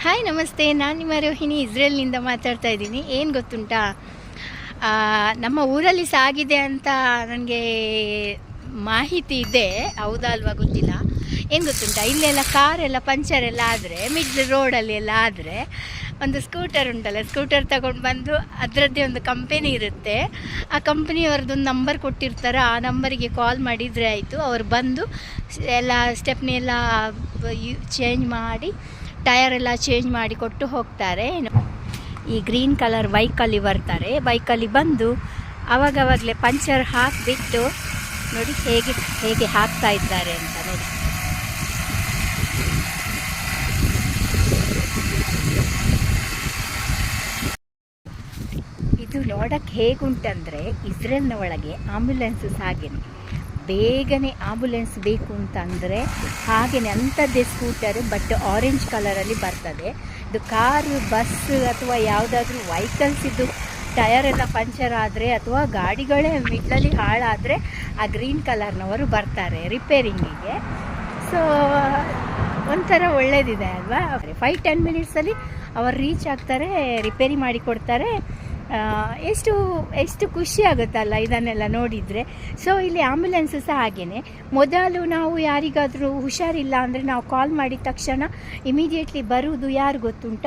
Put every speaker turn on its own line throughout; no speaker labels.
Hi ನಮಸ್ತೆ. ನಾನು ನಿಮ್ಮ ರೋಹಿಣಿ ಇಸ್ರೇಲ್ನಿಂದ ಮಾತಾಡ್ತಾ ಇದ್ದೀನಿ. ಏನು ಗೊತ್ತುಂಟಾ? ನಮ್ಮ ಊರಲ್ಲಿ ಸಾಗಿದೆ ಅಂತ ನನಗೆ ಮಾಹಿತಿ ಇದೆ. ಹೌದಾ ಅಲ್ವಾ ಗೊತ್ತಿಲ್ಲ. ಏನು ಗೊತ್ತುಂಟ? ಇಲ್ಲೆಲ್ಲ ಕಾರೆಲ್ಲ ಪಂಚರ್ ಎಲ್ಲ ಆದರೆ ಮಿಡ್ ರೋಡಲ್ಲಿ ಎಲ್ಲ ಆದರೆ, ಒಂದು ಸ್ಕೂಟರ್ ಉಂಟಲ್ಲ ಸ್ಕೂಟರ್ ತಗೊಂಡು ಬಂದು ಅದರದ್ದೇ ಒಂದು ಕಂಪೆನಿ ಇರುತ್ತೆ. ಆ ಕಂಪನಿಯವ್ರದ್ದೊಂದು ನಂಬರ್ ಕೊಟ್ಟಿರ್ತಾರೆ. ಆ ನಂಬರಿಗೆ ಕಾಲ್ ಮಾಡಿದರೆ ಆಯಿತು. ಅವ್ರು ಬಂದು ಎಲ್ಲ ಸ್ಟೆಪ್ನೆಲ್ಲ ಚೇಂಜ್ ಮಾಡಿ ಟಯರ್ ಎಲ್ಲ ಚೇಂಜ್ ಮಾಡಿ ಕೊಟ್ಟು ಹೋಗ್ತಾರೆ. ಈ ಗ್ರೀನ್ ಕಲರ್ ಬೈಕಲ್ಲಿ ಬರ್ತಾರೆ. ಬೈಕಲ್ಲಿ ಬಂದು ಅವಾಗವಾಗಲೇ ಪಂಚರ್ ಹಾಕಿಬಿಟ್ಟು ನೋಡಿ ಹೇಗೆ ಹೇಗೆ ಹಾಕ್ತಾ ಇದ್ದಾರೆ ಅಂತ ನೋಡಿ. ಇದು ನೋಡಕ್ಕೆ ಹೇಗುಂಟಂದರೆ ಇಸ್ರೇಲ್ನ ಒಳಗೆ ಆಂಬ್ಯುಲೆನ್ಸಸ್ ಹಾಗೇನೆ. ಬೇಗನೆ ಆಂಬ್ಯುಲೆನ್ಸ್ ಬೇಕು ಅಂತಂದರೆ ಹಾಗೆಯೇ ಅಂಥದ್ದೇ ಸ್ಕೂಟರ್ ಬಟ್ ಆರೆಂಜ್ ಕಲರಲ್ಲಿ ಬರ್ತದೆ. ಇದು ಕಾರು ಬಸ್ ಅಥವಾ ಯಾವುದಾದ್ರೂ ವೆಹಿಕಲ್ಸ್ ಇದು ಎಲ್ಲ ಪಂಚರ್ ಆದರೆ ಅಥವಾ ಗಾಡಿಗಳೇ ಮಿಡ್ಲಲ್ಲಿ ಹಾಳಾದರೆ ಆ ಗ್ರೀನ್ ಕಲರ್ನವರು ಬರ್ತಾರೆ ರಿಪೇರಿಂಗಿಗೆ ಸೊ ಒಂಥರ ಒಳ್ಳೇದಿದೆ ಅಲ್ವಾ? ಫೈವ್ ಟೆನ್ ಮಿನಿಟ್ಸಲ್ಲಿ ಅವರು ರೀಚ್ ಆಗ್ತಾರೆ ರಿಪೇರಿ ಮಾಡಿ ಕೊಡ್ತಾರೆ. ಎಷ್ಟು ಎಷ್ಟು ಖುಷಿ ಆಗುತ್ತಲ್ಲ ಇದನ್ನೆಲ್ಲ ನೋಡಿದರೆ. ಸೊ ಇಲ್ಲಿ ಆಂಬ್ಯುಲೆನ್ಸ್ ಸಹ ಹಾಗೆಯೇ ಮೊದಲು ನಾವು ಯಾರಿಗಾದರೂ ಹುಷಾರಿಲ್ಲ ಅಂದರೆ ನಾವು ಕಾಲ್ ಮಾಡಿದ ತಕ್ಷಣ ಇಮಿಡಿಯೇಟ್ಲಿ ಬರುವುದು ಯಾರು ಗೊತ್ತುಂಟ?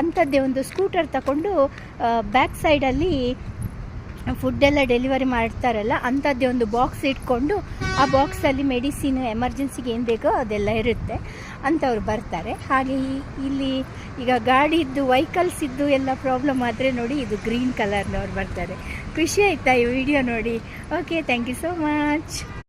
ಅಂಥದ್ದೇ ಒಂದು ಸ್ಕೂಟರ್ ತಗೊಂಡು ಬ್ಯಾಕ್ ಸೈಡಲ್ಲಿ ಫುಡ್ಡೆಲ್ಲ ಡೆಲಿವರಿ ಮಾಡ್ತಾರಲ್ಲ ಅಂಥದ್ದೇ ಒಂದು ಬಾಕ್ಸ್ ಇಟ್ಕೊಂಡು ಆ ಬಾಕ್ಸಲ್ಲಿ ಮೆಡಿಸಿನ್ ಎಮರ್ಜೆನ್ಸಿಗೆ ಏನು ಬೇಕೋ ಅದೆಲ್ಲ ಇರುತ್ತೆ ಅಂಥವ್ರು ಬರ್ತಾರೆ. ಹಾಗೆ ಇಲ್ಲಿ ಈಗ ಗಾಡಿದ್ದು ವೆಹಿಕಲ್ಸ್ ಇದ್ದು ಎಲ್ಲ ಪ್ರಾಬ್ಲಮ್ ಆದರೆ ನೋಡಿ ಇದು ಗ್ರೀನ್ ಕಲರ್ನವ್ರು ಬರ್ತಾರೆ. ಖುಷಿ ಆಯಿತಾ ಈ ವಿಡಿಯೋ ನೋಡಿ? Okay thank you so much